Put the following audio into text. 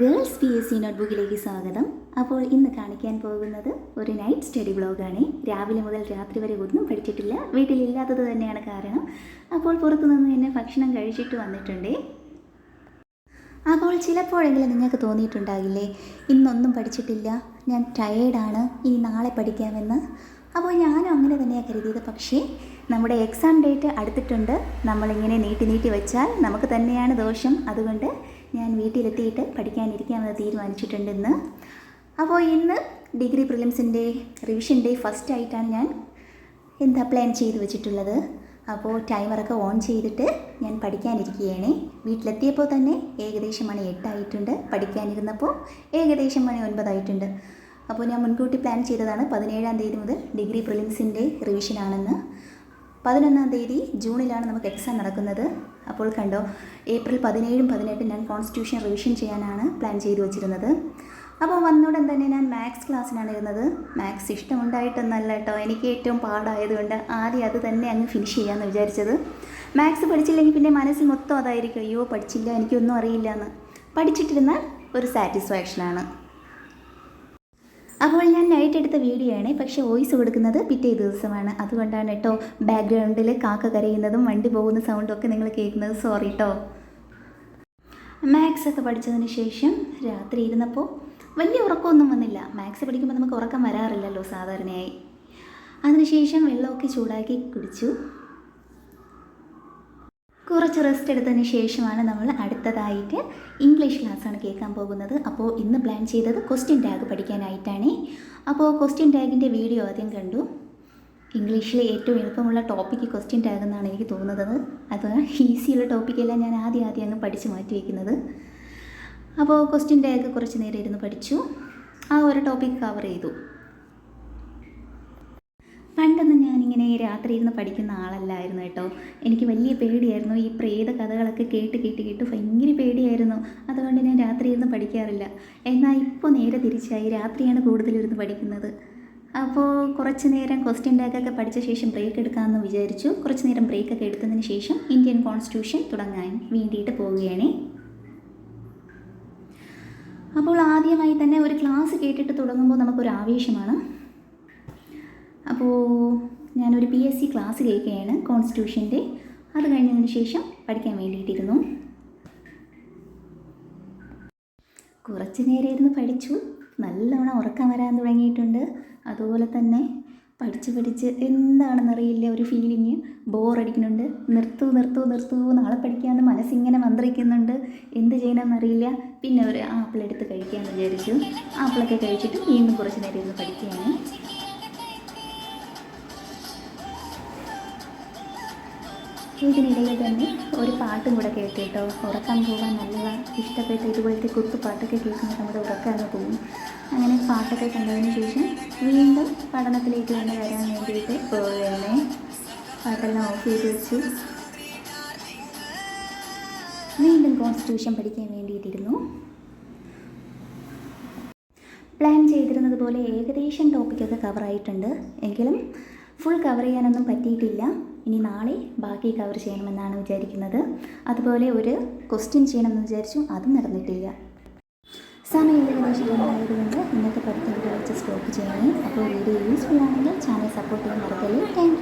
Girls P S C നോട്ട്ബുക്കിലേക്ക് സ്വാഗതം. അപ്പോൾ ഇന്ന് കാണിക്കാൻ പോകുന്നത് ഒരു നൈറ്റ് സ്റ്റഡി ബ്ലോഗാണ് രാവിലെ മുതൽ രാത്രി വരെ ഒന്നും പഠിച്ചിട്ടില്ല. വീട്ടിലില്ലാത്തത് തന്നെയാണ് കാരണം. അപ്പോൾ പുറത്തു നിന്ന് തന്നെ ഭക്ഷണം കഴിച്ചിട്ട് വന്നിട്ടുണ്ട്. അപ്പോൾ ചിലപ്പോഴെങ്കിലും നിങ്ങൾക്ക് തോന്നിയിട്ടുണ്ടാകില്ലേ ഇന്നൊന്നും പഠിച്ചിട്ടില്ല. ഞാൻ ടയേർഡാണ് ഇനി നാളെ പഠിക്കാമെന്ന്. അപ്പോൾ ഞാനും അങ്ങനെ തന്നെയാണ് കരുതിയത്. പക്ഷേ നമ്മുടെ എക്സാം ഡേറ്റ് അടുത്തിട്ടുണ്ട്. നമ്മളിങ്ങനെ നീട്ടി നീട്ടി വെച്ചാൽ നമുക്ക് തന്നെയാണ് ദോഷം. അതുകൊണ്ട് ഞാൻ വീട്ടിലെത്തിയിട്ട് പഠിക്കാനിരിക്കാമെന്ന് തീരുമാനിച്ചിട്ടുണ്ട് ഇന്ന് അപ്പോൾ ഇന്ന് ഡിഗ്രി പ്രിലിംസിന്റെ റിവിഷൻ ഡേ ഫസ്റ്റ് ആയിട്ടാണ് ഞാൻ എന്താ പ്ലാൻ ചെയ്ത് വെച്ചിട്ടുള്ളത്. അപ്പോൾ ടൈമറൊക്കെ ഓൺ ചെയ്തിട്ട് ഞാൻ പഠിക്കാനിരിക്കുകയാണ്. വീട്ടിലെത്തിയപ്പോൾ തന്നെ ഏകദേശം മണി എട്ടായിട്ടുണ്ട്. പഠിക്കാനിരുന്നപ്പോൾ ഏകദേശം മണി ഒൻപതായിട്ടുണ്ട്. അപ്പോൾ ഞാൻ മുൻകൂട്ടി പ്ലാൻ ചെയ്തതാണ് പതിനേഴാം തീയതി മുതൽ ഡിഗ്രി പ്രിലിംസിന്റെ റിവിഷനാണെന്ന്. പതിനൊന്നാം തീയതി ജൂണിലാണ് നമുക്ക് എക്സാം നടക്കുന്നത്. അപ്പോൾ കണ്ടോ ഏപ്രിൽ പതിനേഴും പതിനെട്ടും ഞാൻ കോൺസ്റ്റിറ്റ്യൂഷൻ റിവിഷൻ ചെയ്യാനാണ് പ്ലാൻ ചെയ്തു വെച്ചിരുന്നത്. അപ്പോൾ വന്നുടൻ തന്നെ ഞാൻ മാത്സ് ക്ലാസ്സിനാണ് ഇരുന്നത്. മാത്സ് ഇഷ്ടമുണ്ടായിട്ടൊന്നല്ല കേട്ടോ. എനിക്ക് ഏറ്റവും പാടായതുകൊണ്ട് ആദ്യം അത് തന്നെ അങ്ങ് ഫിനിഷ് ചെയ്യാമെന്ന് വിചാരിച്ചത്. മാത്സ് പഠിച്ചില്ലെങ്കിൽ പിന്നെ മനസ്സിൽ മൊത്തം അതായിരിക്കും അയ്യോ പഠിച്ചില്ല എനിക്കൊന്നും അറിയില്ല എന്ന് പഠിച്ചിട്ടിരുന്ന ഒരു സാറ്റിസ്ഫാക്ഷനാണ് അപ്പോൾ ഞാൻ നൈറ്റ് എടുത്ത വീഡിയോ ആണ്. പക്ഷേ വോയിസ് കൊടുക്കുന്നത് പിറ്റേ ദിവസമാണ്. അതുകൊണ്ടാണ് കേട്ടോ ബാക്ക്ഗ്രൗണ്ടിൽ കാക്ക കരയുന്നതും വണ്ടി പോകുന്ന സൗണ്ടും ഒക്കെ നിങ്ങൾ കേൾക്കുന്നത്. സോറി കേട്ടോ മാത്സ് ഒക്കെ പഠിച്ചതിന് ശേഷം രാത്രി ഇരുന്നപ്പോൾ വലിയ ഉറക്കമൊന്നും വന്നില്ല. മാത്സ് പഠിക്കുമ്പോൾ നമുക്ക് ഉറക്കം വരാറില്ലല്ലോ സാധാരണയായി. അതിനുശേഷം വെള്ളമൊക്കെ ചൂടാക്കി കുടിച്ചു. കുറച്ച് റെസ്റ്റ് എടുത്തതിന് ശേഷമാണ് നമ്മൾ അടുത്തതായിട്ട് ഇംഗ്ലീഷ് ക്ലാസ്സാണ് കേൾക്കാൻ പോകുന്നത്. അപ്പോൾ ഇന്ന് പ്ലാൻ ചെയ്തത് ക്വസ്റ്റ്യൻ ടാഗ് പഠിക്കാനായിട്ടാണ്. അപ്പോൾ ക്വസ്റ്റ്യൻ ടാഗിന്റെ വീഡിയോ ആദ്യം കണ്ടു. ഇംഗ്ലീഷിലെ ഏറ്റവും എളുപ്പമുള്ള ടോപ്പിക്ക് ക്വസ്റ്റ്യൻ ടാഗ് എന്നാണ് എനിക്ക് തോന്നുന്നത്. അത് ഈസിയുള്ള ടോപ്പിക്കെല്ലാം ഞാൻ ആദ്യം ആദ്യം അങ്ങ് പഠിച്ച് മാറ്റി വയ്ക്കുന്നത് അപ്പോൾ ക്വസ്റ്റ്യൻ ടാഗ് കുറച്ച് നേരം ഇരുന്ന് പഠിച്ചു. ആ ഒരു ടോപ്പിക് കവർ ചെയ്തു. പണ്ടൊന്നും ഞാനിങ്ങനെ രാത്രി ഇരുന്ന് പഠിക്കുന്ന ആളല്ലായിരുന്നു കേട്ടോ. എനിക്ക് വലിയ പേടിയായിരുന്നു. ഈ പ്രേത കഥകളൊക്കെ കേട്ട് കേട്ട് കേട്ട് ഭയങ്കര പേടിയായിരുന്നു. അതുകൊണ്ട് ഞാൻ രാത്രി ഇരുന്ന് പഠിക്കാറില്ല. എന്നാൽ ഇപ്പോൾ നേരെ തിരിച്ചായി രാത്രിയാണ് കൂടുതലിരുന്ന് പഠിക്കുന്നത്. അപ്പോൾ കുറച്ച് നേരം ക്വസ്റ്റ്യൻ ടാഗൊക്കെ പഠിച്ച ശേഷം ബ്രേക്ക് എടുക്കാമെന്ന് വിചാരിച്ചു. കുറച്ച് നേരം ബ്രേക്കൊക്കെ എടുത്തതിന് ശേഷം ഇന്ത്യൻ കോൺസ്റ്റിറ്റ്യൂഷൻ തുടങ്ങാൻ വേണ്ടിയിട്ട് പോവുകയാണ്. അപ്പോൾ ആദ്യമായി തന്നെ ഒരു ക്ലാസ് കേട്ടിട്ട് തുടങ്ങുമ്പോൾ നമുക്കൊരു ആവേശമാണ് അപ്പോൾ ഞാനൊരു പി എസ് സി ക്ലാസ് കേൾക്കുകയാണ് കോൺസ്റ്റിറ്റ്യൂഷന്റെ അത് കഴിഞ്ഞതിന് ശേഷം പഠിക്കാൻ വേണ്ടിയിട്ടിരുന്നു. കുറച്ച് നേരം ഇരുന്ന് പഠിച്ചു. നല്ലവണ്ണം ഉറക്കം വരാൻ തുടങ്ങിയിട്ടുണ്ട്. അതുപോലെ തന്നെ പഠിച്ച് പഠിച്ച് എന്താണെന്നറിയില്ല ഒരു ഫീലിങ് ബോറടിക്കുന്നുണ്ട് നിർത്തു നിർത്തു നിർത്തു നാളെ പഠിക്കാമെന്ന് മനസ്സിങ്ങനെ മന്ത്രിക്കുന്നുണ്ട്. എന്ത് ചെയ്യണമെന്നറിയില്ല. പിന്നെ ഒരു ആപ്പിൾ എടുത്ത് കഴിക്കാമെന്ന് വിചാരിച്ചു. ആപ്പിളൊക്കെ കഴിച്ചിട്ട് വീണ്ടും കുറച്ച് നേരം ഇരുന്ന് പഠിക്കുകയാണ്. ഇതിനിടയിൽ തന്നെ ഒരു പാട്ടും കൂടെ കേട്ടിട്ടോ കേട്ടോ. ഉറക്കാൻ പോകാൻ നല്ല ഇഷ്ടപ്പെട്ട ഇതുപോലത്തെ കുത്തുപാട്ടൊക്കെ കേൾക്കുമ്പോൾ നമ്മുടെ ഉറക്കാതെ പോകും. അങ്ങനെ പാട്ടൊക്കെ കണ്ടതിന് ശേഷം വീണ്ടും പഠനത്തിലേക്ക് തന്നെ വരാൻ വേണ്ടിയിട്ട് പോവുകയാണ്. പാട്ടെല്ലാം ഓഫ് ചെയ്ത് വെച്ചു. വീണ്ടും കോൺസ്റ്റിറ്റ്യൂഷൻ പഠിക്കാൻ വേണ്ടിയിട്ടിരുന്നു. പ്ലാൻ ചെയ്തിരുന്നത് പോലെ ഏകദേശം ടോപ്പിക്കൊക്കെ കവറായിട്ടുണ്ട് എങ്കിലും ഫുൾ കവർ ചെയ്യാനൊന്നും പറ്റിയിട്ടില്ല. ഇനി നാളെ ബാക്കി കവർ ചെയ്യണമെന്നാണ് വിചാരിക്കുന്നത്. അതുപോലെ ഒരു ക്വസ്റ്റ്യൻ ചെയ്യണമെന്ന് വിചാരിച്ചു അതും നടന്നിട്ടില്ല. സമയം ഏകദേശം ഉണ്ടായതുകൊണ്ട് ഇന്നത്തെ പഠിത്തം ഇവിടെ സ്റ്റോപ്പ് ചെയ്യണേ അപ്പോൾ വീഡിയോ യൂസ്ഫുൾ ആണെങ്കിൽ ചാനൽ സപ്പോർട്ട് ചെയ്യാൻ മറക്കല്ലേ. താങ്ക്